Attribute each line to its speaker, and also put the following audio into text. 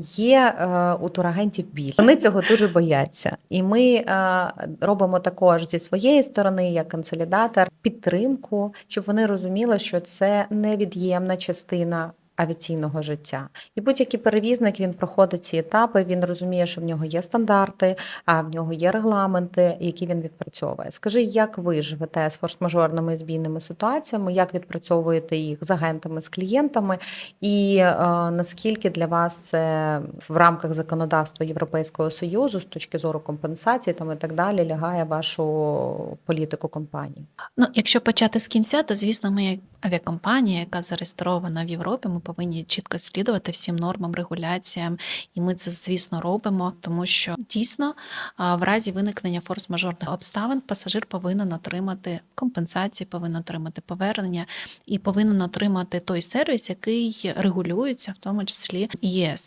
Speaker 1: Є е, у турагентів біль. Вони цього дуже бояться. І ми е, робимо також зі своєї сторони, як консолідатор, підтримку, щоб вони розуміли, що це невід'ємна частина. Авіаційного життя, і будь-який перевізник він проходить ці етапи. Він розуміє, що в нього є стандарти, а в нього є регламенти, які він відпрацьовує. Скажи, як ви живете з форс-мажорними збійними ситуаціями, як відпрацьовуєте їх з агентами, з клієнтами, і е, наскільки для вас це в рамках законодавства Європейського союзу з точки зору компенсації там і так далі лягає вашу політику компанії?
Speaker 2: Ну, якщо почати з кінця, то звісно, ми авіакомпанія, яка зареєстрована в Європі, ми повинні чітко слідувати всім нормам, регуляціям, і ми це, звісно, робимо, тому що дійсно в разі виникнення форс-мажорних обставин пасажир повинен отримати компенсації, повинен отримати повернення і повинен отримати той сервіс, який регулюється, в тому числі ЄС.